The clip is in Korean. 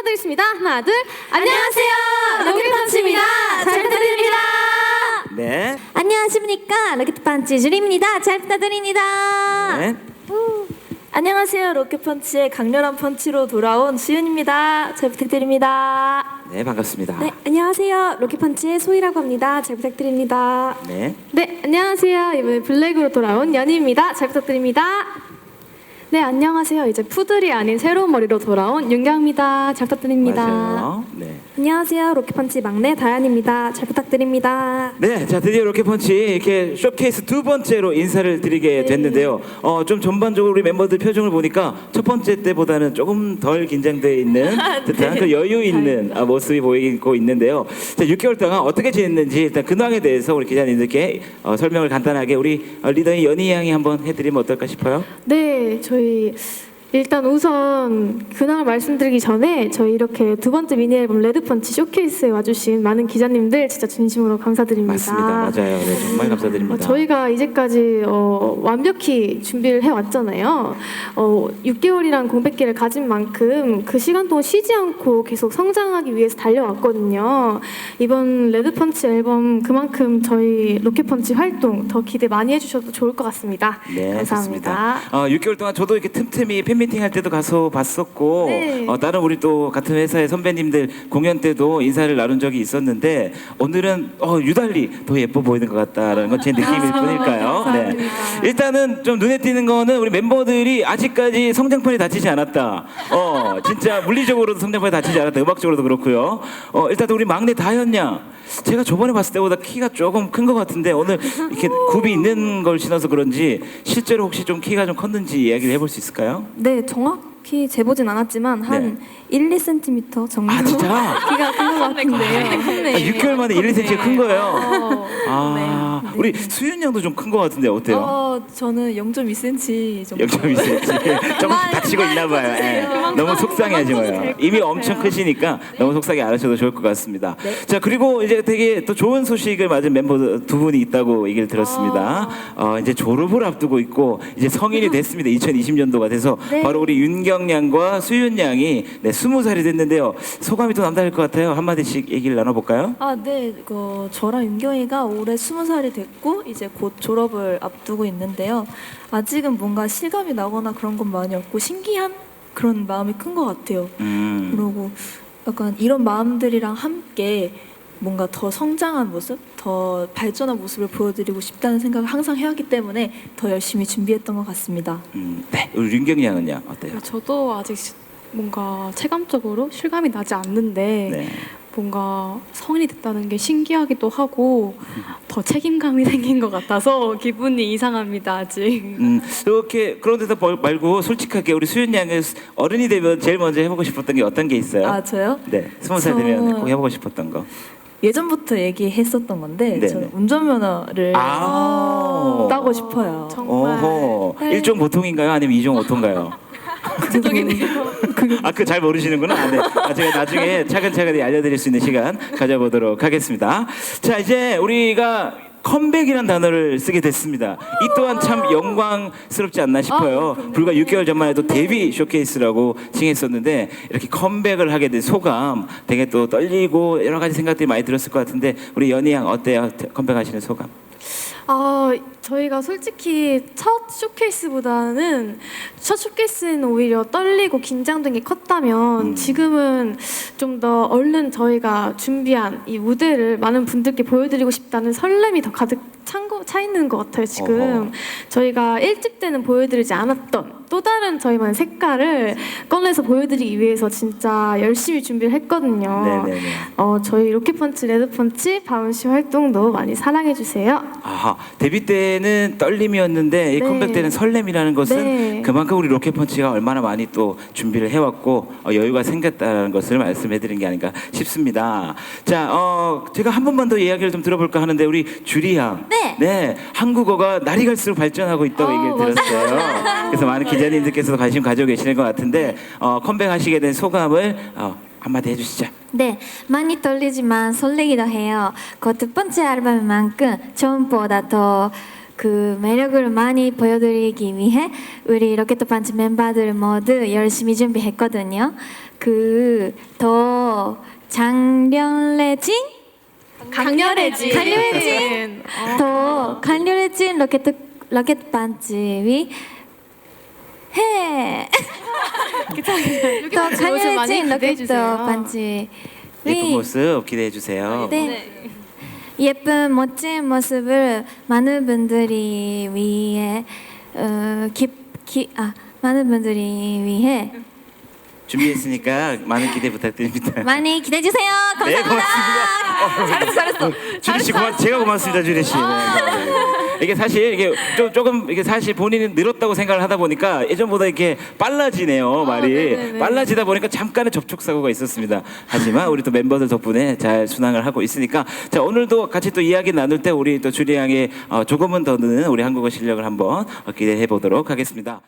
인사드리겠습니다. 하나, 둘. 안녕하세요. 로켓펀치입니다. 잘 부탁드립니다. 네. 안녕하십니까. 로켓펀치 주리입니다. 잘 부탁드립니다. 네. 안녕하세요. 로켓펀치의 강렬한 펀치로 돌아온 수윤입니다. 잘 부탁드립니다. 네, 반갑습니다. 네, 안녕하세요. 로켓펀치의 소희라고 합니다. 잘 부탁드립니다. 네. 네, 안녕하세요. 이번에 블랙으로 돌아온 연희입니다. 잘 부탁드립니다. 네, 안녕하세요. 이제 푸들이 아닌 새로운 머리로 돌아온 윤경입니다. 잘 부탁드립니다. 맞아요. 네. 안녕하세요. 로켓펀치 막내 다현입니다. 잘 부탁드립니다. 네, 자 드디어 로켓펀치 이렇게 쇼케이스 두 번째로 인사를 드리게 됐는데요. 어, 좀 전반적으로 우리 멤버들 표정을 보니까 첫 번째 때보다는 조금 덜 긴장돼 있는 듯한 그 여유 있는 아, 모습이 보이고 있는데요. 자, 6개월 동안 어떻게 지냈는지 일단 근황에 대해서 우리 기자님들께 어, 설명을 간단하게 우리 어, 리더인 연희 양이 한번 해드리면 어떨까 싶어요. 네, 저희 对 일단 우선 근황을 말씀드리기 전에 저희 이렇게 두 번째 미니 앨범 레드펀치 쇼케이스에 와주신 많은 기자님들 진짜 진심으로 감사드립니다. 맞습니다, 맞아요. 네, 정말 감사드립니다. 어, 저희가 이제까지 어, 완벽히 준비를 해왔잖아요. 어, 6개월이란 공백기를 가진 만큼 그 시간 동안 쉬지 않고 계속 성장하기 위해서 달려왔거든요. 이번 레드펀치 앨범 그만큼 저희 로켓펀치 활동 더 기대 많이 해주셔도 좋을 것 같습니다. 네, 감사합니다. 좋습니다. 어, 6개월 동안 저도 이렇게 틈틈이 팬 미팅 할 때도 가서 봤었고 네. 어, 다른 우리 또 같은 회사의 선배님들 공연 때도 인사를 나눈 적이 있었는데 오늘은 어, 유달리 더 예뻐 보이는 것 같다라는 건 제 느낌일 아, 뿐일까요? 네. 일단은 좀 눈에 띄는 거는 우리 멤버들이 아직까지 성장판이 닫히지 않았다. 어, 진짜 물리적으로도 성장판이 닫히지 않았다. 음악적으로도 그렇고요. 어, 일단 우리 막내 다현 양. 제가 저번에 봤을 때보다 키가 조금 큰 것 같은데 오늘 이렇게 굽이 있는 걸 신어서 그런지 실제로 혹시 좀 키가 좀 컸는지 이야기를 해볼 수 있을까요? 네, 정확히 재보진 않았지만 한 1, 2cm 정도 네. 아 진짜? 키가 큰 것 같은데요. 아, 6개월 만에 1, 2cm 큰 거예요. 어, 아, 네. 우리 수윤 양도 좀 큰 것 같은데 어때요? 어, 저는 0.2cm 정도. 0.2cm 조금씩 다치고 있나 봐요. 예. 너무 속상해하지 마요. 이미 엄청 크시니까 너무 속상해 안 하셔도 좋을 것 같습니다. 자 그리고 이제 되게 또 좋은 소식을 맞은 멤버 두 분이 있다고 얘기를 들었습니다. 어, 이제 졸업을 앞두고 있고 이제 성인이 됐습니다. 2020년도가 돼서 바로 우리 윤경 양과 수윤 양이 네, 20살이 됐는데요. 소감이 또 남다를 것 같아요. 한 마디씩 얘기를 나눠볼까요? 아, 네. 그 저랑 윤경이가 올해 20살이 됐고 이제 곧 졸업을 앞두고 있는데 요. 아직은 뭔가 실감이 나거나 그런 건 많이 없고 신기한 그런 마음이 큰 것 같아요. 음. 그리고 약간 이런 마음들이랑 함께 뭔가 더 성장한 모습, 더 발전한 모습을 보여드리고 싶다는 생각을 항상 해왔기 때문에 더 열심히 준비했던 것 같습니다. 음, 네. 우리 윤경 양은요 어때요? 저도 아직 시- 뭔가 체감적으로 실감이 나지 않는데 네. 뭔가 성인이 됐다는 게 신기하기도 하고 더 책임감이 생긴 것 같아서 기분이 이상합니다 아직. 음, 이렇게 그런 데서 벌- 말고 솔직하게 우리 수윤 양은 어른이 되면 제일 먼저 해보고 싶었던 게 어떤 게 있어요? 아 저요? 네, 스무 살 저- 되면 꼭 해보고 싶었던 거. 예전부터 얘기했었던 건데 네네. 저는 운전면허를 아. 따고 싶어요. 정말 오호, 네. 일종 보통인가요? 아니면 이종 오통가요? 아, 그 잘 모르시는구나. 아, 네. 아, 제가 나중에 차근차근히 알려드릴 수 있는 시간 가져보도록 하겠습니다. 자, 이제 우리가 컴백이라는 단어를 쓰게 됐습니다. 이 또한 참 영광스럽지 않나 싶어요. 불과 6개월 전만 해도 데뷔 쇼케이스라고 칭했었는데 이렇게 컴백을 하게 된 소감 되게 또 떨리고 여러 가지 생각들이 많이 들었을 것 같은데 우리 연희 양 어때요? 컴백하시는 소감? 아, 저희가 솔직히 첫 쇼케이스보다는 첫 쇼케이스는 오히려 떨리고 긴장된 게 컸다면 음. 지금은 좀 더 얼른 저희가 준비한 이 무대를 많은 분들께 보여드리고 싶다는 설렘이 더 가득 찬 거, 차 있는 것 같아요 지금 어허. 저희가 1집 때는 보여드리지 않았던 또 다른 저희만의 색깔을 꺼내서 보여드리기 위해서 진짜 열심히 준비를 했거든요 네네네. 어, 저희 로켓펀치, 레드 펀치, 바운시 활동도 많이 사랑해 주세요 아하 데뷔 때는 떨림이었는데 이 네. 컴백 때는 설렘이라는 것은 네. 그만큼 우리 로켓펀치가 얼마나 많이 또 준비를 해왔고 어, 여유가 생겼다는 것을 말씀해드린 게 아닌가 싶습니다. 자, 어, 제가 한 번만 더 이야기를 좀 들어볼까 하는데 우리 주리 양, 네. 한국어가 날이 갈수록 발전하고 있다고 어, 얘기를 들었어요. 그래서 많은 기자님들께서도 관심 가지고 계시는 것 같은데 어, 컴백하시게 된 소감을 어, 한마디 해주시죠. 네, 많이 떨리지만 설레기도 해요. 그 두 번째 앨범만큼 처음보다 더그 매력을 많이 보여드리기 위해 우리 로켓펀치 멤버들 모두 열심히 준비했거든요. 그 더 장렬해진 강렬해진. 강렬해진. 더 강렬해진 로켓 로켓펀치 위 해. 더 강렬해진 주세요. 로켓펀치 예쁜 위 모습 기대해 주세요. 네. 예쁜 멋진 모습을 많은 분들이 위해 어, 기, 아, 많은 분들이 위해 준비했으니까 많은 기대 부탁드립니다. 많이 기대해 주세요. 네. 고맙습니다. 잘했어, 잘했어. 주리 씨, 고맙, 제가 고맙습니다, 주리 씨. 네, 네, 네. 이게 사실 이게 좀, 조금 이게 사실 본인은 늘었다고 생각을 하다 보니까 예전보다 이렇게 빨라지네요, 말이. 네네네. 빨라지다 보니까 잠깐의 접촉 사고가 있었습니다. 하지만 우리 또 멤버들 덕분에 잘 순항을 하고 있으니까 자 오늘도 같이 또 이야기 나눌 때 우리 또 주리 양의 어, 조금은 더 느는 우리 한국어 실력을 한번 어, 기대해 보도록 하겠습니다.